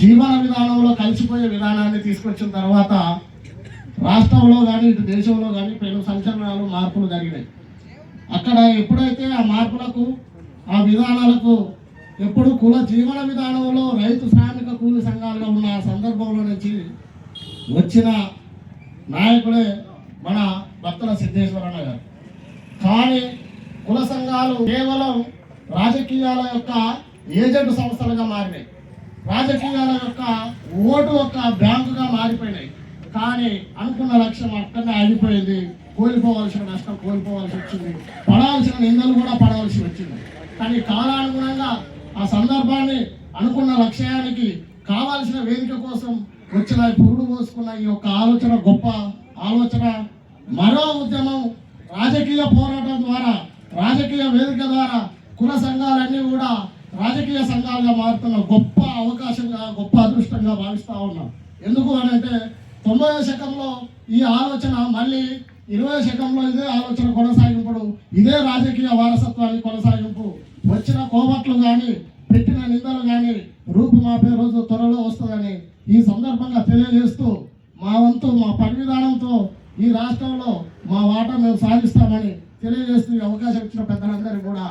జీవన విధానంలో కలిసిపోయే విధానాన్ని తీసుకొచ్చిన తర్వాత రాష్ట్రంలో కానీ ఇటు దేశంలో కానీ పెను సంచలనాలు మార్పులు జరిగినాయి. అక్కడ ఎప్పుడైతే ఆ మార్పులకు ఆ విధానాలకు ఎప్పుడు కుల జీవన విధానంలో రైతు శ్రామిక కూలి సంఘాలుగా ఉన్న ఆ సందర్భంలో నుంచి వచ్చిన నాయకుడే మన భక్తుల సిద్ధేశ్వరన్న గారు. కానీ కుల సంఘాలు కేవలం రాజకీయాల యొక్క ఏజెంట్ సంస్థలుగా మారినాయి. రాజకీయాల యొక్క ఓటు యొక్క బ్యాంకుగా మారిపోయినాయి. కానీ అనుకున్న లక్ష్యం అక్కడనే ఆగిపోయింది. కోల్పోవలసిన నష్టం కోల్పోవాల్సి వచ్చింది. పడాల్సిన నిందలు కూడా పడవలసి వచ్చింది. కానీ కాలానుగుణంగా ఆ సందర్భాన్ని అనుకున్న లక్ష్యానికి కావాల్సిన వేదిక కోసం వచ్చిన పురుడు పోసుకున్న ఈ యొక్క ఆలోచన గొప్ప ఆలోచన. మరో ఉద్యమం రాజకీయ పోరాటం ద్వారా రాజకీయ వేదిక ద్వారా కుల సంఘాలన్నీ కూడా రాజకీయ సంఘాలుగా మారుతున్న గొప్ప అవకాశంగా గొప్ప అదృష్టంగా భావిస్తూ ఉన్నాం. ఎందుకు అని అంటే తొంభై శకంలో ఈ ఆలోచన మళ్ళీ ఇరవై శకంలో ఇదే ఆలోచన కొనసాగింపుడు ఇదే రాజకీయ వారసత్వాన్ని కొనసాగింపు. వచ్చిన కోవట్లు కానీ పెట్టిన నిందలు కానీ రూపుమాపే రోజు త్వరలో వస్తుందని ఈ సందర్భంగా తెలియజేస్తూ మా వంతు మా పని విధానంతో ఈ రాష్ట్రంలో మా వాటా మేము సాధిస్తామని తెలియజేస్తూ ఈ అవకాశం ఇచ్చిన పెద్దలందరికీ కూడా